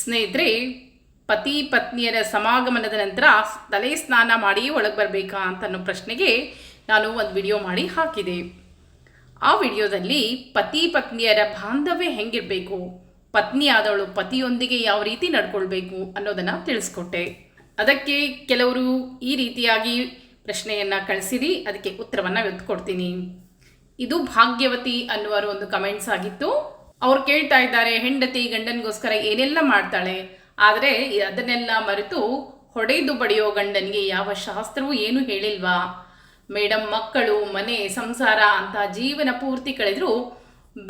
ಸ್ನೇಹಿತರೆ, ಪತಿ ಪತ್ನಿಯರ ಸಮಾಗಮನದ ನಂತರ ತಲೆ ಸ್ನಾನ ಮಾಡಿ ಒಳಗೆ ಬರಬೇಕಾ ಅಂತ ಅನ್ನೋ ಪ್ರಶ್ನೆಗೆ ನಾನು ಒಂದು ವಿಡಿಯೋ ಮಾಡಿ ಹಾಕಿದೆ. ಆ ವಿಡಿಯೋದಲ್ಲಿ ಪತಿ ಪತ್ನಿಯರ ಬಾಂಧವ್ಯ ಹೆಂಗಿರಬೇಕು, ಪತ್ನಿ ಆದವಳು ಪತಿಯೊಂದಿಗೆ ಯಾವ ರೀತಿ ನಡ್ಕೊಳ್ಬೇಕು ಅನ್ನೋದನ್ನು ತಿಳಿಸ್ಕೊಟ್ಟೆ. ಅದಕ್ಕೆ ಕೆಲವರು ಈ ರೀತಿಯಾಗಿ ಪ್ರಶ್ನೆಯನ್ನು ಕಳಿಸಿರಿ, ಅದಕ್ಕೆ ಉತ್ತರವನ್ನು ಎತ್ಕೊಡ್ತೀನಿ ಕೊಡ್ತೀನಿ. ಇದು ಭಾಗ್ಯವತಿ ಅನ್ನುವರು ಒಂದು ಕಮೆಂಟ್ಸ್ ಆಗಿತ್ತು. ಅವ್ರು ಕೇಳ್ತಾ ಇದ್ದಾರೆ, ಹೆಂಡತಿ ಗಂಡನಿಗೋಸ್ಕರ ಏನೆಲ್ಲ ಮಾಡ್ತಾಳೆ? ಆದರೆ ಅದನ್ನೆಲ್ಲ ಮರೆತು ಹೊಡೆದು ಬಡಿಯೋ ಗಂಡನಿಗೆ ಯಾವ ಶಾಸ್ತ್ರವೂ ಏನು ಹೇಳಿಲ್ವಾ? ಮೇಡಮ್ ಮಕ್ಕಳು, ಮನೆ, ಸಂಸಾರ ಅಂತ ಜೀವನ ಪೂರ್ತಿ ಕಳೆದರೂ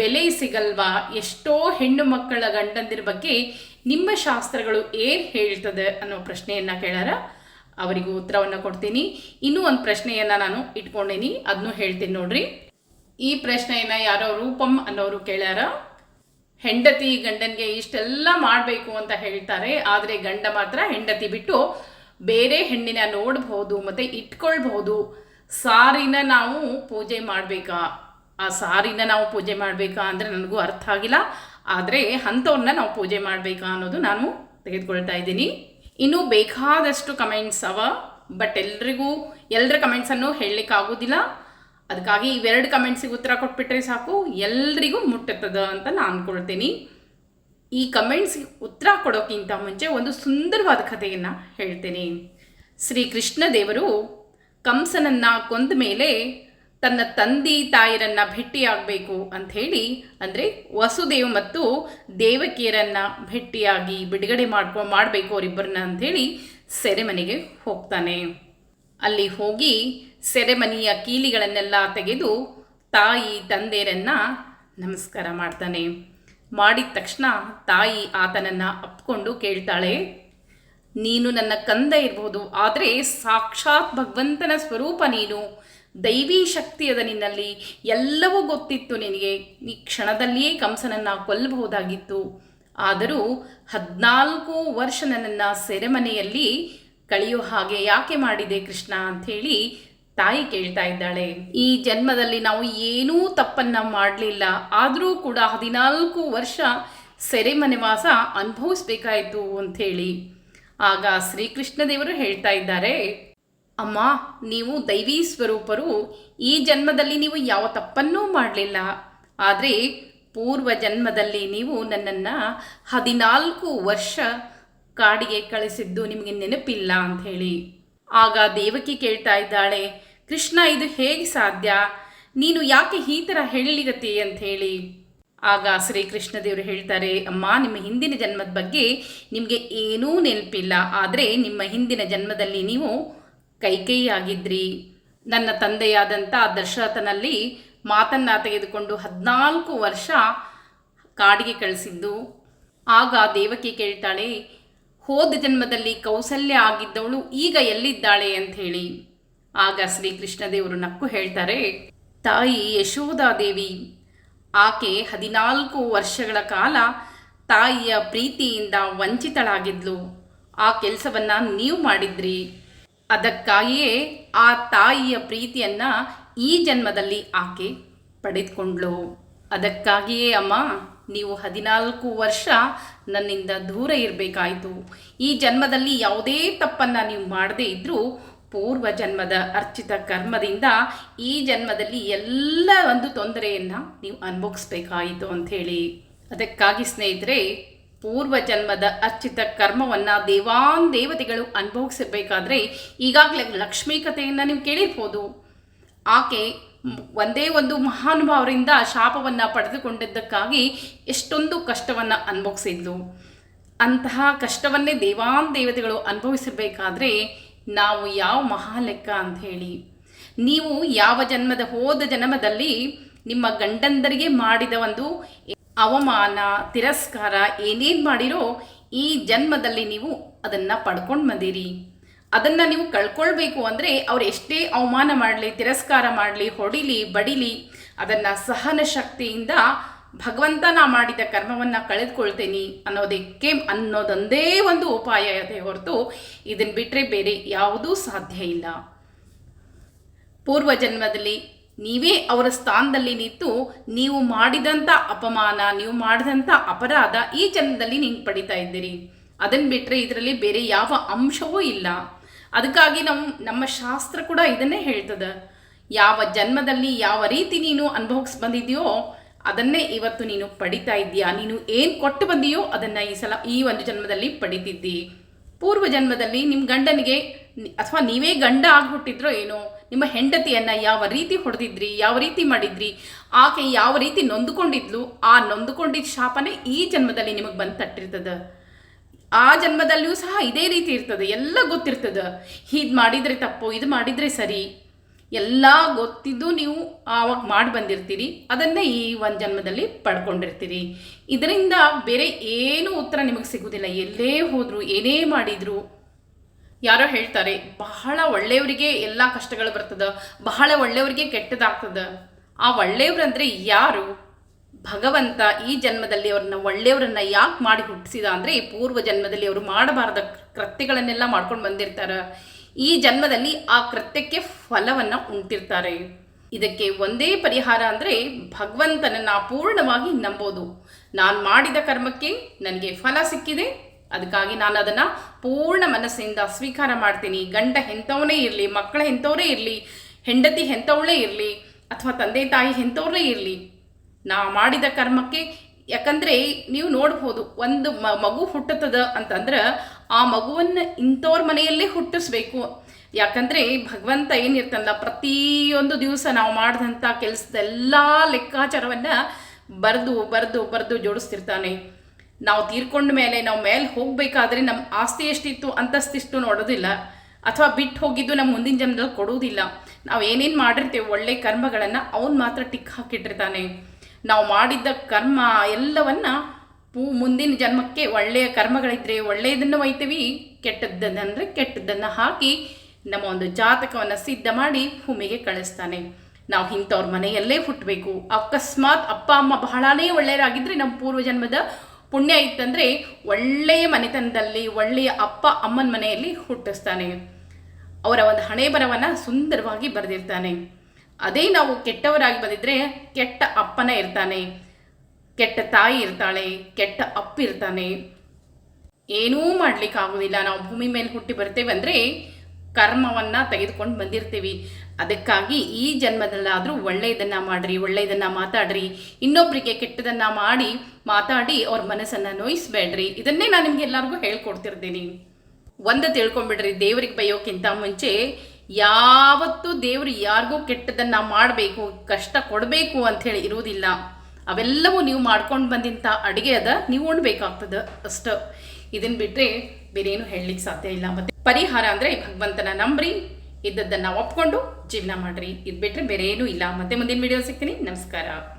ಬೆಲೆ ಸಿಗಲ್ವಾ? ಎಷ್ಟೋ ಹೆಣ್ಣು ಮಕ್ಕಳ ಗಂಡಂದಿರ ಬಗ್ಗೆ ನಿಮ್ಮ ಶಾಸ್ತ್ರಗಳು ಏನು ಹೇಳ್ತದೆ ಅನ್ನೋ ಪ್ರಶ್ನೆಯನ್ನು ಕೇಳಾರ? ಅವರಿಗೂ ಉತ್ತರವನ್ನು ಕೊಡ್ತೀನಿ. ಇನ್ನೂ ಒಂದು ಪ್ರಶ್ನೆಯನ್ನು ನಾನು ಇಟ್ಕೊಂಡೇನಿ ಅದನ್ನು ಹೇಳ್ತೀನಿ ನೋಡ್ರಿ. ಈ ಪ್ರಶ್ನೆಯನ್ನು ಯಾರೋ ರೂಪಂ ಅನ್ನೋರು ಕೇಳ್ಯಾರ ಹೆಂಡತಿ ಗಂಡನಿಗೆ ಇಷ್ಟೆಲ್ಲ ಮಾಡಬೇಕು ಅಂತ ಹೇಳ್ತಾರೆ, ಆದರೆ ಗಂಡ ಮಾತ್ರ ಹೆಂಡತಿ ಬಿಟ್ಟು ಬೇರೆ ಹೆಣ್ಣಿನ ನೋಡಬಹುದು ಮತ್ತು ಇಟ್ಕೊಳ್ಬಹುದು. ಸಾರಿನ ನಾವು ಪೂಜೆ ಮಾಡಬೇಕಾ? ಆ ಸಾರಿನ ನಾವು ಪೂಜೆ ಮಾಡಬೇಕಾ ಅಂದರೆ ನನಗೂ ಅರ್ಥ ಆಗಿಲ್ಲ. ಆದರೆ ಅಂಥವ್ರನ್ನ ನಾವು ಪೂಜೆ ಮಾಡಬೇಕಾ ಅನ್ನೋದು ನಾನು ತೆಗೆದುಕೊಳ್ತಾ ಇದ್ದೀನಿ. ಇನ್ನೂ ಬೇಕಾದಷ್ಟು ಕಮೆಂಟ್ಸ್ ಅವ ಬಟ್ ಎಲ್ರಿಗೂ ಎಲ್ಲರ ಕಮೆಂಟ್ಸನ್ನು ಹೇಳಲಿಕ್ಕಾಗೋದಿಲ್ಲ. ಅದಕ್ಕಾಗಿ ಇವೆರಡು ಕಮೆಂಟ್ಸಿಗೆ ಉತ್ತರ ಕೊಟ್ಬಿಟ್ರೆ ಸಾಕು. ಎಲ್ರಿಗೂ ಮುಟ್ಟುತ್ತದ ಅಂತ ನಾನು ಅಂದ್ಕೊಳ್ತೀನಿ ಈ ಕಮೆಂಟ್ಸ್ಗೆ ಉತ್ತರ ಕೊಡೋಕ್ಕಿಂತ ಮುಂಚೆ ಒಂದು ಸುಂದರವಾದ ಕಥೆಯನ್ನು ಹೇಳ್ತೇನೆ. ಶ್ರೀ ಕೃಷ್ಣ ದೇವರು ಕಂಸನನ್ನು ಕೊಂದ ಮೇಲೆ ತನ್ನ ತಂದೆ ತಾಯಿರನ್ನ ಭೇಟಿಯಾಗಬೇಕು ಅಂಥೇಳಿ, ಅಂದರೆ ವಸುದೇವ್ ಮತ್ತು ದೇವಕಿಯರನ್ನು ಭೇಟಿಯಾಗಿ ಬಿಡುಗಡೆ ಮಾಡ್ಕೊ, ಮಾಡಬೇಕು ಅವರಿಬ್ಬರನ್ನ ಅಂಥೇಳಿ ಸೆರೆಮನೆಗೆ ಹೋಗ್ತಾನೆ. ಅಲ್ಲಿ ಹೋಗಿ ಸೆರೆಮನಿಯ ಕೀಲಿಗಳನ್ನೆಲ್ಲ ತೆಗೆದು ತಾಯಿ ತಂದೆಯರನ್ನ ನಮಸ್ಕಾರ ಮಾಡ್ತಾನೆ. ಮಾಡಿದ ತಕ್ಷಣ ತಾಯಿ ಆತನನ್ನು ಅಪ್ಕೊಂಡು ಕೇಳ್ತಾಳೆ, ನೀನು ನನ್ನ ಕಂದ ಇರ್ಬೋದು, ಆದರೆ ಸಾಕ್ಷಾತ್ ಭಗವಂತನ ಸ್ವರೂಪ ನೀನು. ದೈವಿ ಶಕ್ತಿಯದ ನಿನ್ನಲ್ಲಿ ಎಲ್ಲವೂ ಗೊತ್ತಿತ್ತು ನಿನಗೆ. ಈ ಕ್ಷಣದಲ್ಲಿಯೇ ಕಂಸನನ್ನು ಕೊಲ್ಲಬಹುದಾಗಿತ್ತು. ಆದರೂ ಹದಿನಾಲ್ಕು ವರ್ಷ ನನ್ನನ್ನು ಸೆರೆಮನೆಯಲ್ಲಿ ಕಳೆಯೋ ಹಾಗೆ ಯಾಕೆ ಮಾಡಿದೆ ಕೃಷ್ಣ? ಅಂಥೇಳಿ ತಾಯಿ ಕೇಳ್ತಾ ಇದ್ದಾಳೆ, ಈ ಜನ್ಮದಲ್ಲಿ ನಾವು ಏನೂ ತಪ್ಪನ್ನ ಮಾಡಲಿಲ್ಲ, ಆದರೂ ಕೂಡ ಹದಿನಾಲ್ಕು ವರ್ಷ ಸೆರೆಮನೆ ವಾಸ ಅನುಭವಿಸ್ಬೇಕಾಯಿತು ಅಂಥೇಳಿ. ಆಗ ಶ್ರೀಕೃಷ್ಣ ದೇವರು ಹೇಳ್ತಾ ಇದ್ದಾರೆ, ಅಮ್ಮ, ನೀವು ದೈವಿ ಸ್ವರೂಪರು, ಈ ಜನ್ಮದಲ್ಲಿ ನೀವು ಯಾವ ತಪ್ಪನ್ನೂ ಮಾಡಲಿಲ್ಲ. ಆದರೆ ಪೂರ್ವ ಜನ್ಮದಲ್ಲಿ ನೀವು ನನ್ನನ್ನು ಹದಿನಾಲ್ಕು ವರ್ಷ ಕಾಡಿಗೆ ಕಳಿಸಿದ್ದು ನಿಮಗೆ ನೆನಪಿಲ್ಲ ಅಂತ ಹೇಳಿ ಆಗ ದೇವಕಿ ಕೇಳ್ತಾ ಇದ್ದಾಳೆ ಕೃಷ್ಣ, ಇದು ಹೇಗೆ ಸಾಧ್ಯ? ನೀನು ಯಾಕೆ ಈ ಥರ ಹೇಳಿಗತಿ ಅಂತ ಹೇಳಿ ಆಗ ಶ್ರೀಕೃಷ್ಣ ದೇವರು ಹೇಳ್ತಾರೆ, ಅಮ್ಮ, ನಿಮ್ಮ ಹಿಂದಿನ ಜನ್ಮದ ಬಗ್ಗೆ ನಿಮಗೆ ಏನೂ ನೆನಪಿಲ್ಲ. ಆದರೆ ನಿಮ್ಮ ಹಿಂದಿನ ಜನ್ಮದಲ್ಲಿ ನೀವು ಕೈಕೈಯಾಗಿದ್ರಿ. ನನ್ನ ತಂದೆಯಾದಂಥ ದಶರಥನಲ್ಲಿ ಮಾತನ್ನ ತೆಗೆದುಕೊಂಡು ಹದಿನಾಲ್ಕು ವರ್ಷ ಕಾಡಿಗೆ ಕಳಿಸಿದ್ದು. ಆಗ ದೇವಕಿ ಕೇಳ್ತಾಳೆ, ಹೋದ ಜನ್ಮದಲ್ಲಿ ಕೌಸಲ್ಯ ಆಗಿದ್ದವಳು ಈಗ ಎಲ್ಲಿದ್ದಾಳೆ? ಅಂತ ಹೇಳಿ ಆಗ ಶ್ರೀಕೃಷ್ಣ ಕೃಷ್ಣದೇವರು ನಕ್ಕು ಹೇಳ್ತಾರೆ, ತಾಯಿ ಯಶೋಧಾದೇವಿ ಆಕೆ ಹದಿನಾಲ್ಕು ವರ್ಷಗಳ ಕಾಲ ತಾಯಿಯ ಪ್ರೀತಿಯಿಂದ ವಂಚಿತಳಾಗಿದ್ಲು. ಆ ಕೆಲಸವನ್ನು ನೀವು ಮಾಡಿದ್ರಿ. ಅದಕ್ಕಾಗಿಯೇ ಆ ತಾಯಿಯ ಪ್ರೀತಿಯನ್ನು ಈ ಜನ್ಮದಲ್ಲಿ ಆಕೆ ಪಡೆದುಕೊಂಡ್ಳು. ಅದಕ್ಕಾಗಿಯೇ ಅಮ್ಮ, ನೀವು ಹದಿನಾಲ್ಕು ವರ್ಷ ನನ್ನಿಂದ ದೂರ ಇರಬೇಕಾಯಿತು. ಈ ಜನ್ಮದಲ್ಲಿ ಯಾವುದೇ ತಪ್ಪನ್ನು ನೀವು ಮಾಡದೇ ಇದ್ದರೂ ಪೂರ್ವ ಜನ್ಮದ ಅರ್ಚಿತ ಕರ್ಮದಿಂದ ಈ ಜನ್ಮದಲ್ಲಿ ಎಲ್ಲ ಒಂದು ತೊಂದರೆಯನ್ನು ನೀವು ಅನುಭವಿಸ್ಬೇಕಾಯಿತು ಅಂಥೇಳಿ ಅದಕ್ಕಾಗಿ ಸ್ನೇಹಿತರೆ ಪೂರ್ವ ಜನ್ಮದ ಅರ್ಚಿತ ಕರ್ಮವನ್ನು ದೇವಾನ್ ದೇವತೆಗಳು ಅನುಭವಿಸಬೇಕಾದ್ರೆ ಈಗಾಗಲೇ ಲಕ್ಷ್ಮೀ ಕಥೆಯನ್ನು ನೀವು ಕೇಳಿರ್ಬೋದು. ಆಕೆ ಒಂದೇ ಒಂದು ಮಹಾನುಭಾವರಿಂದ ಶಾಪವನ್ನು ಪಡೆದುಕೊಂಡಿದ್ದಕ್ಕಾಗಿ ಎಷ್ಟೊಂದು ಕಷ್ಟವನ್ನು ಅನುಭವಿಸಿದ್ಲು. ಅಂತಹ ಕಷ್ಟವನ್ನೇ ದೇವಾನ್ ದೇವತೆಗಳು ಅನುಭವಿಸಬೇಕಾದ್ರೆ ನಾವು ಯಾವ ಮಹಾಲೆಕ್ಕ ಅಂತ ಹೇಳಿ. ನೀವು ಯಾವ ಜನ್ಮದ ಹೋದ ಜನ್ಮದಲ್ಲಿ ನಿಮ್ಮ ಗಂಡಂದರಿಗೆ ಮಾಡಿದ ಒಂದು ಅವಮಾನ, ತಿರಸ್ಕಾರ ಏನೇನು ಮಾಡಿರೋ ಈ ಜನ್ಮದಲ್ಲಿ ನೀವು ಅದನ್ನು ಪಡ್ಕೊಂಡು ಬಂದಿರಿ. ಅದನ್ನು ನೀವು ಕಳ್ಕೊಳ್ಬೇಕು ಅಂದರೆ ಅವ್ರು ಎಷ್ಟೇ ಅವಮಾನ ಮಾಡಲಿ, ತಿರಸ್ಕಾರ ಮಾಡಲಿ, ಹೊಡಿಲಿ, ಬಡಿಲಿ, ಅದನ್ನು ಸಹನ ಶಕ್ತಿಯಿಂದ ಭಗವಂತ ನಾ ಮಾಡಿದ ಕರ್ಮವನ್ನು ಕಳೆದುಕೊಳ್ತೇನೆ ಅನ್ನೋದಕ್ಕೆ ಅನ್ನೋದೊಂದೇ ಒಂದು ಉಪಾಯ ಇದೆ ಹೊರತು ಇದನ್ನು ಬಿಟ್ಟರೆ ಬೇರೆ ಯಾವುದೂ ಸಾಧ್ಯ ಇಲ್ಲ. ಪೂರ್ವ ಜನ್ಮದಲ್ಲಿ ನೀವೇ ಅವರ ಸ್ಥಾನದಲ್ಲಿ ನಿಂತು ನೀವು ಮಾಡಿದಂಥ ಅಪಮಾನ, ನೀವು ಮಾಡಿದಂಥ ಅಪರಾಧ ಈ ಜನ್ಮದಲ್ಲಿ ನೀವು ಪಡಿತಾ ಇದ್ದೀರಿ. ಅದನ್ನು ಬಿಟ್ಟರೆ ಇದರಲ್ಲಿ ಬೇರೆ ಯಾವ ಅಂಶವೂ ಇಲ್ಲ. ಅದಕ್ಕಾಗಿ ನಮ್ಮ ನಮ್ಮ ಶಾಸ್ತ್ರ ಕೂಡ ಇದನ್ನೇ ಹೇಳ್ತದೆ. ಯಾವ ಜನ್ಮದಲ್ಲಿ ಯಾವ ರೀತಿ ನೀನು ಅನುಭವಿಸ್ ಬಂದಿದೆಯೋ ಅದನ್ನೇ ಇವತ್ತು ನೀನು ಪಡಿತಾ ಇದ್ದೀಯಾ? ನೀನು ಏನು ಕೊಟ್ಟು ಬಂದಿಯೋ ಅದನ್ನು ಈ ಸಲ ಈ ಒಂದು ಜನ್ಮದಲ್ಲಿ ಪಡಿತಿದ್ದಿ. ಪೂರ್ವ ಜನ್ಮದಲ್ಲಿ ನಿಮ್ಮ ಗಂಡನಿಗೆ ಅಥವಾ ನೀವೇ ಗಂಡ ಆಗ್ಬಿಟ್ಟಿದ್ರೋ ಏನೋ, ನಿಮ್ಮ ಹೆಂಡತಿಯನ್ನು ಯಾವ ರೀತಿ ಹೊಡೆದಿದ್ರಿ, ಯಾವ ರೀತಿ ಮಾಡಿದ್ರಿ, ಆಕೆ ಯಾವ ರೀತಿ ನೊಂದುಕೊಂಡಿದ್ಲು, ಆ ನೊಂದುಕೊಂಡಿದ್ದ ಶಾಪನೇ ಈ ಜನ್ಮದಲ್ಲಿ ನಿಮಗೆ ಬಂದು ತಟ್ಟಿರ್ತದೆ. ಆ ಜನ್ಮದಲ್ಲಿಯೂ ಸಹ ಇದೇ ರೀತಿ ಇರ್ತದೆ, ಎಲ್ಲ ಗೊತ್ತಿರ್ತದೆ. ಹೀಗೆ ಮಾಡಿದರೆ ತಪ್ಪು, ಇದು ಮಾಡಿದರೆ ಸರಿ. ಎಲ್ಲ ಗೊತ್ತಿದ್ದು ನೀವು ಆವಾಗ ಮಾಡಿ ಬಂದಿರ್ತೀರಿ. ಅದನ್ನೇ ಈ ಒಂದು ಜನ್ಮದಲ್ಲಿ ಪಡ್ಕೊಂಡಿರ್ತೀರಿ. ಇದರಿಂದ ಬೇರೆ ಏನೂ ಉತ್ತರ ನಿಮಗೆ ಸಿಗೋದಿಲ್ಲ. ಎಲ್ಲೇ ಹೋದರೂ, ಏನೇ ಮಾಡಿದ್ರು, ಯಾರೋ ಹೇಳ್ತಾರೆ, ಬಹಳ ಒಳ್ಳೆಯವರಿಗೆ ಎಲ್ಲ ಕಷ್ಟಗಳು ಬರ್ತದೆ, ಬಹಳ ಒಳ್ಳೆಯವರಿಗೆ ಕೆಟ್ಟದಾಗ್ತದೆ. ಆ ಒಳ್ಳೆಯವ್ರಂದ್ರೆ ಯಾರು? ಭಗವಂತ ಈ ಜನ್ಮದಲ್ಲಿ ಅವ್ರನ್ನ ಒಳ್ಳೆಯವರನ್ನ ಯಾಕೆ ಮಾಡಿ ಹುಟ್ಟಿಸಿದ ಅಂದರೆ ಪೂರ್ವ ಜನ್ಮದಲ್ಲಿ ಅವರು ಮಾಡಬಾರದ ಕೃತ್ಯಗಳನ್ನೆಲ್ಲ ಮಾಡ್ಕೊಂಡು ಬಂದಿರ್ತಾರೆ. ಈ ಜನ್ಮದಲ್ಲಿ ಆ ಕೃತ್ಯಕ್ಕೆ ಫಲವನ್ನು ಉಂಟಿರ್ತಾರೆ. ಇದಕ್ಕೆ ಒಂದೇ ಪರಿಹಾರ ಅಂದರೆ ಭಗವಂತನನ್ನು ಪೂರ್ಣವಾಗಿ ನಂಬೋದು. ನಾನು ಮಾಡಿದ ಕರ್ಮಕ್ಕೆ ನನಗೆ ಫಲ ಸಿಕ್ಕಿದೆ. ಅದಕ್ಕಾಗಿ ನಾನು ಅದನ್ನು ಪೂರ್ಣ ಮನಸ್ಸಿಂದ ಸ್ವೀಕಾರ ಮಾಡ್ತೀನಿ. ಗಂಡ ಎಂಥವನೇ ಇರಲಿ, ಮಕ್ಕಳ ಎಂಥವರೇ ಇರಲಿ, ಹೆಂಡತಿ ಎಂಥವಳೇ ಇರಲಿ, ಅಥವಾ ತಂದೆ ತಾಯಿ ಎಂಥವ್ರೇ ಇರಲಿ, ನಾ ಮಾಡಿದ ಕರ್ಮಕ್ಕೆ ಯಾಕಂದರೆ ನೀವು ನೋಡ್ಬೋದು, ಒಂದು ಮಗು ಹುಟ್ಟುತ್ತದ ಅಂತಂದ್ರೆ ಆ ಮಗುವನ್ನು ಇಂಥವ್ರ ಮನೆಯಲ್ಲೇ ಹುಟ್ಟಿಸ್ಬೇಕು. ಯಾಕಂದರೆ ಭಗವಂತ ಏನಿರ್ತಲ್ಲ ಪ್ರತಿಯೊಂದು ದಿವಸ ನಾವು ಮಾಡಿದಂಥ ಕೆಲಸದೆಲ್ಲ ಲೆಕ್ಕಾಚಾರವನ್ನು ಬರೆದು ಬರೆದು ಬರೆದು ಜೋಡಿಸ್ತಿರ್ತಾನೆ. ನಾವು ತೀರ್ಕೊಂಡ ಮೇಲೆ, ನಾವು ಮೇಲೆ ಹೋಗಬೇಕಾದ್ರೆ ನಮ್ಮ ಆಸ್ತಿ ಎಷ್ಟಿತ್ತು ಅಂತಸ್ತಿಷ್ಟು ನೋಡೋದಿಲ್ಲ. ಅಥವಾ ಬಿಟ್ಟು ಹೋಗಿದ್ದು ನಮ್ಮ ಮುಂದಿನ ಜನ್ಮದಲ್ಲಿ ಕೊಡುವುದಿಲ್ಲ ನಾವು ಏನೇನು ಮಾಡಿರ್ತೀವಿ, ಒಳ್ಳೆ ಕರ್ಮಗಳನ್ನು ಅವನು ಮಾತ್ರ ಟಿಕ್ ಹಾಕಿಟ್ಟಿರ್ತಾನೆ. ನಾವು ಮಾಡಿದ್ದ ಕರ್ಮ ಎಲ್ಲವನ್ನ ಪೂ ಮುಂದಿನ ಜನ್ಮಕ್ಕೆ ಒಳ್ಳೆಯ ಕರ್ಮಗಳಿದ್ರೆ ಒಳ್ಳೆಯದನ್ನು ಒಯ್ತೀವಿ ಕೆಟ್ಟದ್ದನ್నంದರೆ ಕೆಟ್ಟದ್ದನ್ನು ಹಾಕಿ ನಮ್ಮ ಒಂದು ಜಾತಕವನ್ನು ಸಿದ್ಧ ಮಾಡಿ ಭೂಮಿಗೆ ಕಳಿಸ್ತಾನೆ. ನಾವು ಇಂಥವ್ರ ಮನೆಯಲ್ಲೇ ಹುಟ್ಟಬೇಕು ಅಕಸ್ಮಾತ್ ಅಪ್ಪ, ಅಮ್ಮ ಬಹಳನೇ ಒಳ್ಳೆಯರಾಗಿದ್ದರೆ ನಮ್ಮ ಪೂರ್ವ ಜನ್ಮದ ಪುಣ್ಯ ಇತ್ತಂದರೆ ಒಳ್ಳೆಯ ಮನೆತನದಲ್ಲಿ, ಒಳ್ಳೆಯ ಅಪ್ಪ, ಅಮ್ಮನ ಮನೆಯಲ್ಲಿ ಹುಟ್ಟಿಸ್ತಾನೆ. ಅವರ ಒಂದು ಹಣೆ ಬರವನ್ನು ಸುಂದರವಾಗಿ ಬರೆದಿರ್ತಾನೆ. ಅದೇ ನಾವು ಕೆಟ್ಟವರಾಗಿ ಬಂದಿದ್ರೆ ಕೆಟ್ಟ ಅಪ್ಪನ ಇರ್ತಾನೆ, ಕೆಟ್ಟ ತಾಯಿ ಇರ್ತಾಳೆ, ಕೆಟ್ಟ ಅಪ್ಪ ಇರ್ತಾನೆ. ಏನೂ ಮಾಡ್ಲಿಕ್ಕಾಗೋದಿಲ್ಲ ನಾವು ಭೂಮಿ ಮೇಲೆ ಹುಟ್ಟಿ ಬರ್ತೇವೆ ಅಂದರೆ ಕರ್ಮವನ್ನು ತೆಗೆದುಕೊಂಡು ಬಂದಿರ್ತೀವಿ. ಅದಕ್ಕಾಗಿ ಈ ಜನ್ಮದಲ್ಲಾದರೂ ಒಳ್ಳೆಯದನ್ನು ಮಾಡಿರಿ, ಒಳ್ಳೆಯದನ್ನು ಮಾತಾಡ್ರಿ. ಇನ್ನೊಬ್ಬರಿಗೆ ಕೆಟ್ಟದನ್ನು ಮಾಡಿ ಮಾತಾಡಿ ಅವ್ರ ಮನಸ್ಸನ್ನು ನೋಯಿಸ್ಬೇಡ್ರಿ. ಇದನ್ನೇ ನಾನು ನಿಮಗೆ ಎಲ್ಲರಿಗೂ ಹೇಳ್ಕೊಡ್ತಿರ್ತೀನಿ. ಒಂದು ತಿಳ್ಕೊಂಬಿಡ್ರಿ ದೇವರಿಗೆ ಬೈಯೋಕ್ಕಿಂತ ಮುಂಚೆ ಯಾವತ್ತೂ ದೇವರು ಯಾರಿಗೂ ಕೆಟ್ಟದನ್ನು ಮಾಡಬೇಕು, ಕಷ್ಟ ಕೊಡಬೇಕು ಅಂಥೇಳಿ ಇರುವುದಿಲ್ಲ. ಅವೆಲ್ಲವೂ ನೀವು ಮಾಡ್ಕೊಂಡು ಬಂದಿಂಥ ಅಡುಗೆ ಅದ, ನೀವು ಉಣ್ಬೇಕಾಗ್ತದೆ ಅಷ್ಟು. ಇದನ್ನು ಬಿಟ್ಟರೆ ಬೇರೇನು ಹೇಳಲಿಕ್ಕೆ ಸಾಧ್ಯ ಇಲ್ಲ. ಮತ್ತು ಪರಿಹಾರ ಅಂದರೆ ಭಗವಂತನ ನಂಬ್ರಿ, ಇದ್ದದ್ದನ್ನು ಒಪ್ಕೊಂಡು ಜೀವನ ಮಾಡಿರಿ. ಇದು ಬಿಟ್ಟರೆ ಬೇರೆ ಇಲ್ಲ. ಮತ್ತೆ ಮುಂದಿನ ವಿಡಿಯೋ ಸಿಗ್ತೀನಿ. ನಮಸ್ಕಾರ.